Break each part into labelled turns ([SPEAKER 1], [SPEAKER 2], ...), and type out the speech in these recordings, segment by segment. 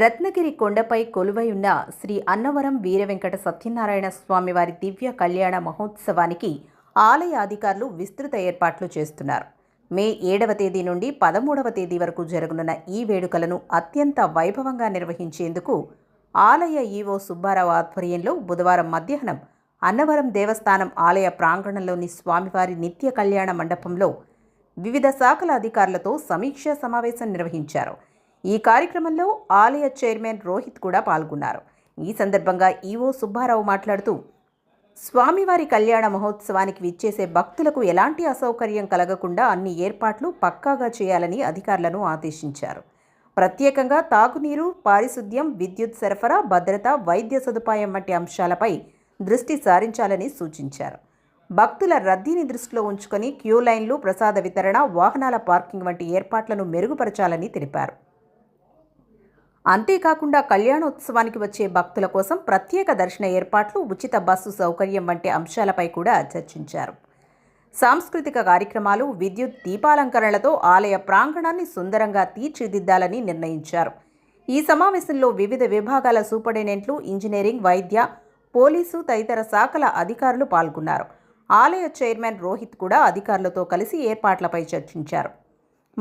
[SPEAKER 1] రత్నగిరి కొండపై కొలువైయున్న శ్రీ అన్నవరం వీరవెంకట సత్యనారాయణ స్వామివారి దివ్య కళ్యాణ మహోత్సవానికి ఆలయ అధికారులు విస్తృత ఏర్పాట్లు చేస్తున్నారు మే ఏడవ తేదీ నుండి పదమూడవ తేదీ వరకు జరగనున్న ఈ వేడుకలను అత్యంత వైభవంగా నిర్వహించేందుకు ఆలయ ఈవో సుబ్బారావు ఆధ్వర్యంలో బుధవారం మధ్యాహ్నం అన్నవరం దేవస్థానం ఆలయ ప్రాంగణంలోని స్వామివారి నిత్య కళ్యాణ మండపంలో వివిధ శాఖల అధికారులతో సమీక్షా సమావేశం నిర్వహించారు ఈ కార్యక్రమంలో ఆలయ చైర్మన్ రోహిత్ కూడా పాల్గొన్నారు ఈ సందర్భంగా ఈవో సుబ్బారావు మాట్లాడుతూ స్వామివారి కళ్యాణ మహోత్సవానికి విచ్చేసే భక్తులకు ఎలాంటి అసౌకర్యం కలగకుండా అన్ని ఏర్పాట్లు పక్కాగా చేయాలని అధికారులను ఆదేశించారు ప్రత్యేకంగా తాగునీరు పారిశుద్ధ్యం విద్యుత్ సరఫరా భద్రత వైద్య సదుపాయం వంటి అంశాలపై దృష్టి సారించాలని సూచించారు భక్తుల రద్దీని దృష్టిలో ఉంచుకొని క్యూ లైన్లు ప్రసాద వితరణ వాహనాల పార్కింగ్ వంటి ఏర్పాట్లను మెరుగుపరచాలని తెలిపారు అంతేకాకుండా కళ్యాణోత్సవానికి వచ్చే భక్తుల కోసం ప్రత్యేక దర్శన ఏర్పాట్లు ఉచిత బస్సు సౌకర్యం వంటి అంశాలపై కూడా చర్చించారు సాంస్కృతిక కార్యక్రమాలు విద్యుత్ దీపాలంకరణలతో ఆలయ ప్రాంగణాన్ని సుందరంగా తీర్చిదిద్దాలని నిర్ణయించారు ఈ సమావేశంలో వివిధ విభాగాల సూపరింటెండెంట్లు ఇంజనీరింగ్ వైద్య పోలీసు తదితర శాఖల అధికారులు పాల్గొన్నారు ఆలయ చైర్మన్ రోహిత్ కూడా అధికారులతో కలిసి ఏర్పాట్లపై చర్చించారు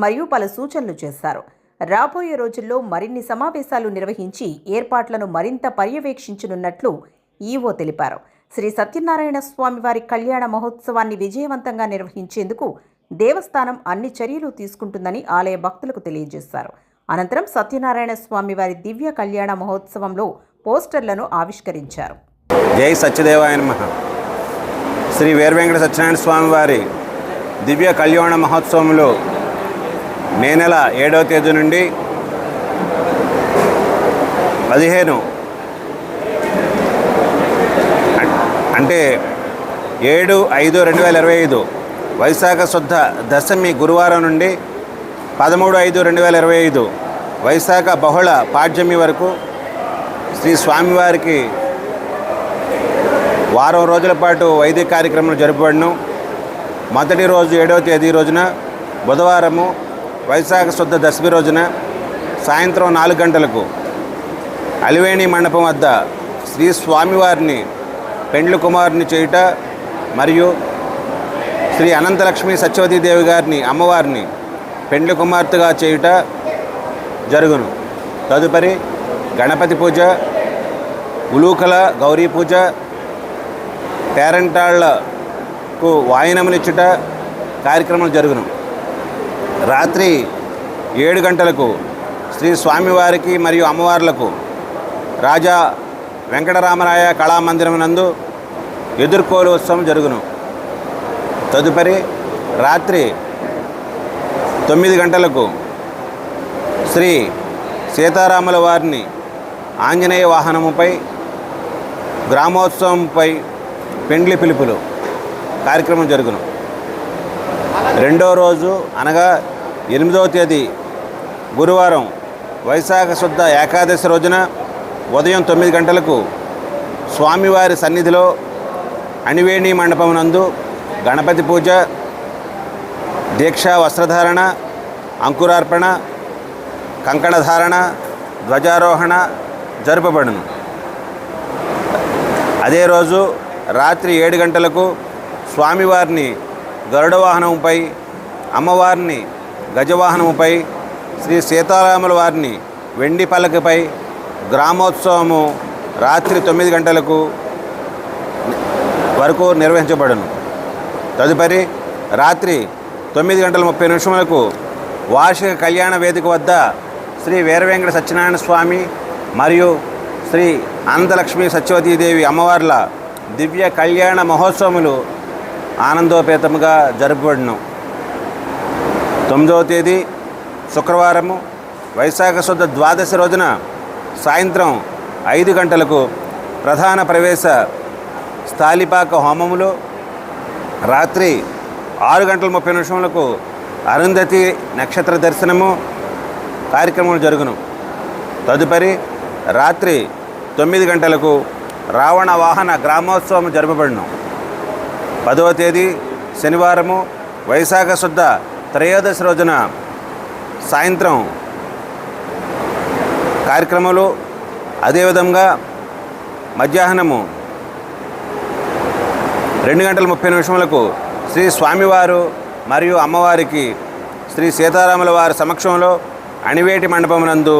[SPEAKER 1] మరియు పలు సూచనలు చేశారు రాబోయే రోజుల్లో మరిన్ని సమావేశాలు నిర్వహించి ఏర్పాట్లను మరింత పర్యవేక్షించనున్నట్లు ఈవో తెలిపారు శ్రీ సత్యనారాయణ స్వామివారి కళ్యాణ మహోత్సవాన్ని విజయవంతంగా నిర్వహించేందుకు దేవస్థానం అన్ని చర్యలు తీసుకుంటుందని ఆలయ భక్తులకు తెలియజేశారు అనంతరం సత్యనారాయణ స్వామివారి దివ్య కళ్యాణ మహోత్సవంలో పోస్టర్లను ఆవిష్కరించారు
[SPEAKER 2] జై సత్యదేవాయ నమ శ్రీ వేర్వేంకట సత్యనారాయణ స్వామివారి దివ్య కళ్యాణ మహోత్సవంలో మే నెల ఏడవ తేదీ నుండి పదిహేను అంటే ఏడు ఐదు రెండు వేల ఇరవై ఐదు వైశాఖ శుద్ధ దశమి గురువారం నుండి పదమూడు ఐదు రెండు వేల ఇరవై ఐదు వైశాఖ బహుళ పాడ్యమి వరకు శ్రీ స్వామివారికి వారం రోజుల పాటు వైదిక కార్యక్రమం జరపబడను మొదటి రోజు ఏడవ తేదీ రోజున బుధవారము వైశాఖ శుద్ధ దశమి రోజున సాయంత్రం నాలుగు గంటలకు అలివేణి మండపం వద్ద శ్రీ స్వామివారిని పెండ్లు కుమారుని చేయుట మరియు శ్రీ అనంతలక్ష్మి సత్యవతీదేవి గారిని అమ్మవారిని పెండ్లు కుమార్తెగా చేయుట జరుగును తదుపరి గణపతి పూజ ఉలూకల గౌరీ పూజ పేరంటాళ్లకు ఇచ్చుట కార్యక్రమాలు జరుగును రాత్రి ఏడు గంటలకు శ్రీ స్వామివారికి మరియు అమ్మవార్లకు రాజా వెంకటరామరాయ కళామందిరం నందు ఎదుర్కోలు ఉత్సవం జరుగును తదుపరి రాత్రి తొమ్మిది గంటలకు శ్రీ సీతారాముల వారిని ఆంజనేయ వాహనముపై గ్రామోత్సవంపై పెండ్లి పిలుపులు కార్యక్రమం జరుగును రెండో రోజు అనగా ఎనిమిదవ తేదీ గురువారం వైశాఖ శుద్ధ ఏకాదశి రోజున ఉదయం తొమ్మిది గంటలకు స్వామివారి సన్నిధిలో అణివేణి మండపం నందు గణపతి పూజ దీక్షా వస్త్రధారణ అంకురార్పణ కంకణధారణ ధ్వజారోహణ జరుపబడును అదే రోజు రాత్రి ఏడు గంటలకు స్వామివారిని గరుడవాహనంపై అమ్మవారిని గజవాహనముపై శ్రీ సీతారాముల వారిని వెండి పలకపై గ్రామోత్సవము రాత్రి తొమ్మిది గంటలకు వరకు నిర్వహించబడును తదుపరి రాత్రి తొమ్మిది గంటల ముప్పై నిమిషములకు వార్షిక కళ్యాణ వేదిక వద్ద శ్రీ వీరవేంకట సత్యనారాయణ స్వామి మరియు శ్రీ ఆనందలక్ష్మి సత్యవతీదేవి అమ్మవార్ల దివ్య కళ్యాణ మహోత్సవములు ఆనందోపేతముగా జరపబడును తొమ్మిదవ తేదీ శుక్రవారము వైశాఖ శుద్ధ ద్వాదశి రోజున సాయంత్రం ఐదు గంటలకు ప్రధాన ప్రవేశ స్థాలిపాక హోమములు రాత్రి ఆరు గంటల ముప్పై నిమిషములకు అరుంధతి నక్షత్ర దర్శనము కార్యక్రమాలు జరుగును తదుపరి రాత్రి తొమ్మిది గంటలకు రావణ వాహన గ్రామోత్సవం జరపబడును పదవ తేదీ శనివారము వైశాఖ శుద్ధ త్రయోదశి రోజున సాయంత్రం కార్యక్రమాలు అదేవిధంగా మధ్యాహ్నము రెండు గంటల ముప్పై నిమిషములకు శ్రీ స్వామివారు మరియు అమ్మవారికి శ్రీ సీతారాముల వారి సమక్షంలో అణివేటి మండపమునందు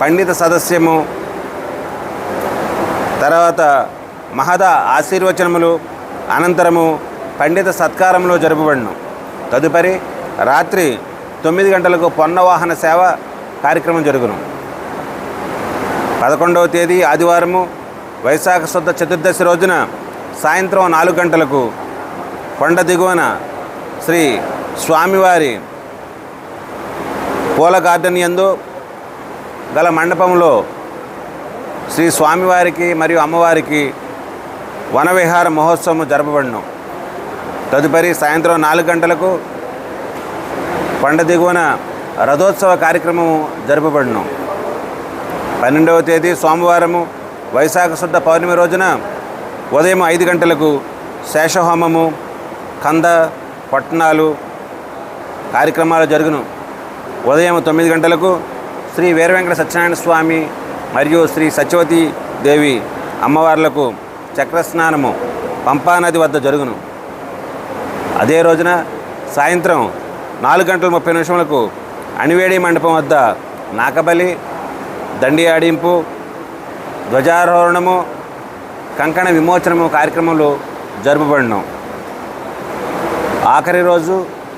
[SPEAKER 2] పండిత సదస్యము తర్వాత మహద ఆశీర్వచనములు అనంతరము పండిత సత్కారంలో జరుపబడను తదుపరి రాత్రి తొమ్మిది గంటలకు పొన్నవాహన సేవ కార్యక్రమం జరుగును పదకొండవ తేదీ ఆదివారము వైశాఖ శుద్ధ చతుర్దశి రోజున సాయంత్రం నాలుగు గంటలకు కొండ దిగువన శ్రీ స్వామివారి పూల గార్డెన్ ఎందు గల మండపంలో శ్రీ స్వామివారికి మరియు అమ్మవారికి వనవిహార మహోత్సవం జరపబడను తదుపరి సాయంత్రం నాలుగు గంటలకు కొండ దిగువన రథోత్సవ కార్యక్రమం జరపబడినాం పన్నెండవ తేదీ సోమవారము వైశాఖ శుద్ధ పౌర్ణమి రోజున ఉదయం ఐదు గంటలకు శేషహోమము కంద పట్టణాలు కార్యక్రమాలు జరుగును ఉదయం తొమ్మిది గంటలకు శ్రీ వీరవెంకట సత్యనారాయణ స్వామి మరియు శ్రీ సత్యవతి దేవి అమ్మవార్లకు చక్రస్నానము పంపానది వద్ద జరుగును అదే రోజున సాయంత్రం నాలుగు గంటల ముప్పై నిమిషములకు అణివేడి మండపం వద్ద నాకబలి దండి ఆడింపు ధ్వజారోహణము కంకణ విమోచనము కార్యక్రమాలు జరుపబడినాం ఆఖరి రోజు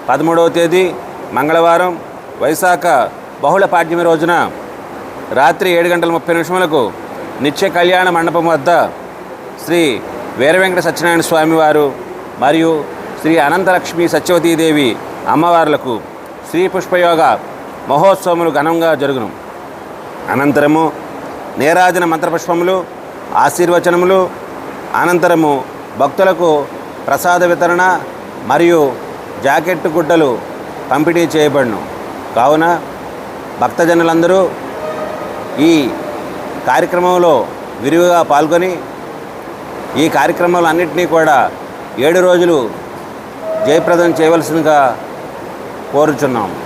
[SPEAKER 2] పదమూడవ తేదీ మంగళవారం వైశాఖ బహుళ పాడ్యమి రోజున రాత్రి ఏడు గంటల ముప్పై నిమిషములకు నిత్య కళ్యాణ మండపం వద్ద శ్రీ వీరవెంకట సత్యనారాయణ స్వామివారు మరియు శ్రీ అనంతలక్ష్మి సత్యవతీదేవి అమ్మవార్లకు శ్రీ పుష్పయోగ మహోత్సవములు ఘనంగా జరుగును అనంతరము నేరాజన మంత్రపుష్పములు ఆశీర్వచనములు అనంతరము భక్తులకు ప్రసాద వితరణ మరియు జాకెట్ గుడ్డలు పంపిణీ చేయబడును కావున భక్తజనులందరూ ఈ కార్యక్రమంలో విరివిగా పాల్గొని ఈ కార్యక్రమాలన్నింటినీ కూడా ఏడు రోజులు జయప్రదం చేయవలసిందిగా கோருச்சுన్నాము